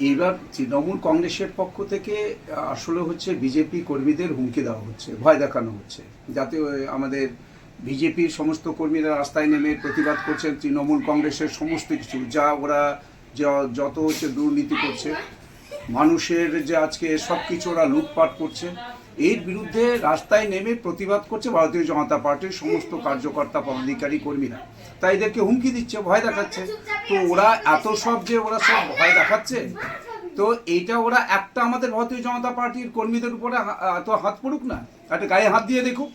এবার তৃণমূল কংগ্রেসের পক্ষ থেকে আসলে হচ্ছে বিজেপি কর্মীদের হুমকি দেওয়া হচ্ছে, ভয় দেখানো হচ্ছে। যাতে আমাদের বিজেপির সমস্ত কর্মীরা রাস্তায় নেমে প্রতিবাদ করছেন, তৃণমূল কংগ্রেসের সমস্ত কিছু, যা ওরা যত হচ্ছে দুর্নীতি করছে, মানুষের যে আজকে সব কিছু ওরা লুটপাট করছে। এর বিরুদ্ধে রাস্তায় নেমে প্রতিবাদ করছে ভারতীয় জনতা পার্টির সমস্ত কার্যকর্তা পদাধিকারী কর্মীরা। তাই এদেরকে হুমকি দিচ্ছে, ভয় দেখাচ্ছে। তো ওরা এত সব যে ওরা সব ভয় দেখাচ্ছে? তো এইটা ওরা একটা আমাদের ভারতীয় জনতা পার্টির কর্মীদের উপরে এত হাত পড়ুক না একটা গায়ে হাত দিয়ে দেখুক।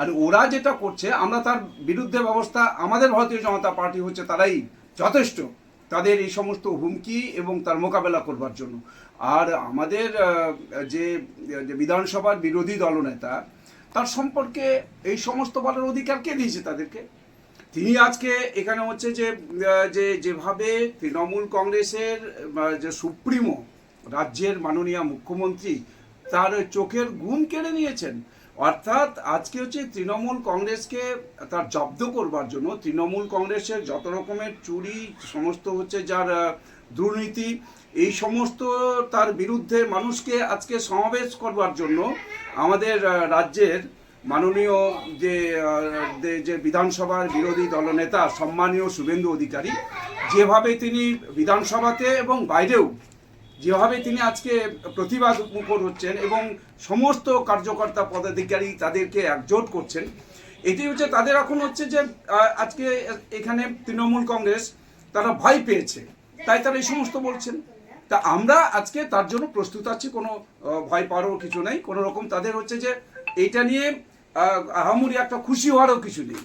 আর ওরা যেটা করছে, আমরা তার বিরুদ্ধে ব্যবস্থা আমাদের ভারতীয় জনতা পার্টি হচ্ছে, তারাই যথেষ্ট। তাদের এই সমস্ত হুমকি এবং তার মোকাবেলা করবার জন্য। আর আমাদের যে বিধানসভার বিরোধী দলনেতা, তার সম্পর্কে এই সমস্ত বলার অধিকার কে দিয়েছে তাদেরকে? তিনি আজকে এখানে হচ্ছে যে যে, যেভাবে তৃণমূল কংগ্রেসের যে সুপ্রিমো, রাজ্যের মাননীয় মুখ্যমন্ত্রী, তার চোখের গুণ কেড়ে নিয়েছেন অর্থাৎ আজকে হচ্ছে তৃণমূল কংগ্রেসকে তার জব্দ করবার জন্য তৃণমূল কংগ্রেসের যত রকমের চুরি, সমস্ত হচ্ছে যার দুর্নীতি, এই সমস্ত তার বিরুদ্ধে মানুষকে আজকে সমাবেশ করবার জন্য আমাদের রাজ্যের মাননীয় যে, যে- বিধানসভার বিরোধী দলনেতা, সম্মানীয় শুভেন্দু অধিকারী, যেভাবে তিনি বিধানসভাতে এবং বাইরেও যেভাবে তিনি আজকে প্রতিবাদ মুখর হচ্ছেন এবং সমস্ত কার্যকর্তা পদাধিকারী তাদেরকে একজোট করছেন এটি হচ্ছে তাদের এখন হচ্ছে যে আজকে এখানে তৃণমূল কংগ্রেস তারা ভয় পেয়েছে তাই তারা এই সমস্ত বলছেন। তা আমরা আজকে তার জন্য প্রস্তুত আছি কোনো ভয় পাওয়ারও কিছু নেই। কোনো রকম তাদের হচ্ছে যে এইটা নিয়ে আহ, আহামরি একটা খুশি হওয়ারও কিছু নেই।